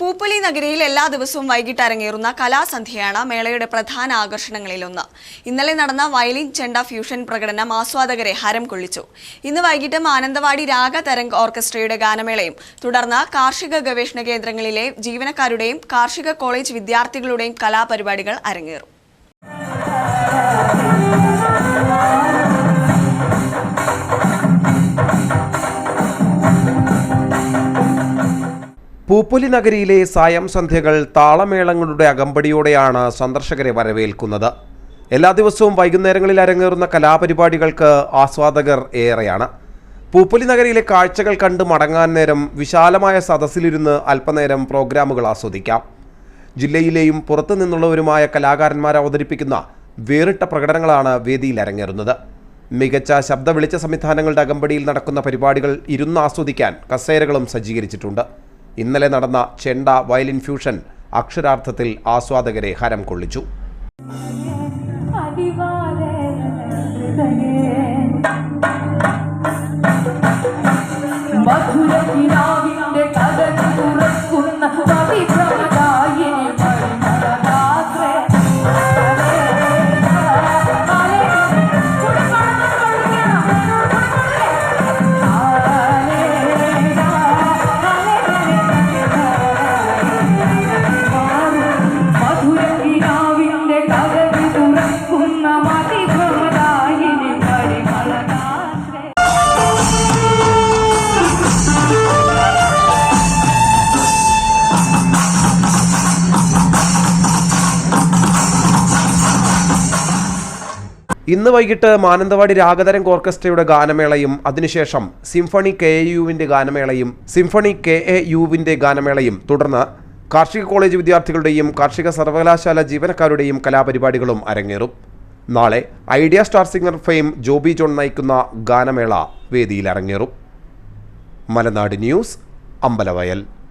പൂപ്പൊലി നഗരിയിൽ എല്ലാ ദിവസവും വൈകിട്ട് അരങ്ങേറുന്ന കലാസന്ധ്യയാണ് മേളയുടെ പ്രധാന ആകർഷണങ്ങളിലൊന്ന്. ഇന്നലെ നടന്ന വയലിൻ ചെണ്ട ഫ്യൂഷൻ പ്രകടനം ആസ്വാദകരെ ഹരം കൊള്ളിച്ചു. ഇന്ന് വൈകിട്ട് മാനന്തവാടി രാഗ തരംഗ് ഓർക്കസ്ട്രയുടെ ഗാനമേളയും തുടർന്ന് കാർഷിക ഗവേഷണ കേന്ദ്രങ്ങളിലെ ജീവനക്കാരുടെയും കാർഷിക കോളേജ് വിദ്യാർത്ഥികളുടെയും കലാപരിപാടികൾ അരങ്ങേറും. പൂപ്പൊലി നഗരിയിലെ സായം സന്ധ്യകൾ താളമേളങ്ങളുടെ അകമ്പടിയോടെയാണ് സന്ദർശകരെ വരവേൽക്കുന്നത്. എല്ലാ ദിവസവും വൈകുന്നേരങ്ങളിൽ അരങ്ങേറുന്ന കലാപരിപാടികൾക്ക് ആസ്വാദകർ ഏറെയാണ്. പൂപ്പൊലി നഗരിയിലെ കാഴ്ചകൾ കണ്ട് മടങ്ങാൻ നേരം വിശാലമായ സദസ്സിലിരുന്ന് അല്പനേരം പ്രോഗ്രാമുകൾ ആസ്വദിക്കാം. ജില്ലയിലെയും പുറത്തു നിന്നുള്ളവരുമായ കലാകാരന്മാർ അവതരിപ്പിക്കുന്ന വേറിട്ട പ്രകടനങ്ങളാണ് വേദിയിൽ അരങ്ങേറുന്നത്. മികച്ച ശബ്ദ വെളിച്ച സംവിധാനങ്ങളുടെ അകമ്പടിയിൽ നടക്കുന്ന പരിപാടികൾ ഇരുന്ന് ആസ്വദിക്കാൻ കസേരകളും സജ്ജീകരിച്ചിട്ടുണ്ട്. ഇന്നലെ നടന്ന ചെണ്ട വയലിൻ ഫ്യൂഷൻ അക്ഷരാർത്ഥത്തിൽ ആസ്വാദകരെ ഹരം കൊള്ളിച്ചു. മധുരക്കിനാവിന്റെ ഇന്ന് വൈകിട്ട് മാനന്തവാടി രാഗതരംഗ് ഓർക്കസ്ട്രയുടെ ഗാനമേളയും അതിനുശേഷം സിംഫണി കെ എ യുവിന്റെ ഗാനമേളയും സിംഫണി കെ എ യുവിന്റെ ഗാനമേളയും തുടർന്ന് കാർഷിക കോളേജ് വിദ്യാർത്ഥികളുടെയും കാർഷിക സർവകലാശാല ജീവനക്കാരുടെയും കലാപരിപാടികളും അരങ്ങേറും. നാളെ idea star singer fame Joby John നയിക്കുന്ന ഗാനമേള വേദിയിൽ അരങ്ങേറും. മലനാട് ന്യൂസ് അമ്പലവയൽ.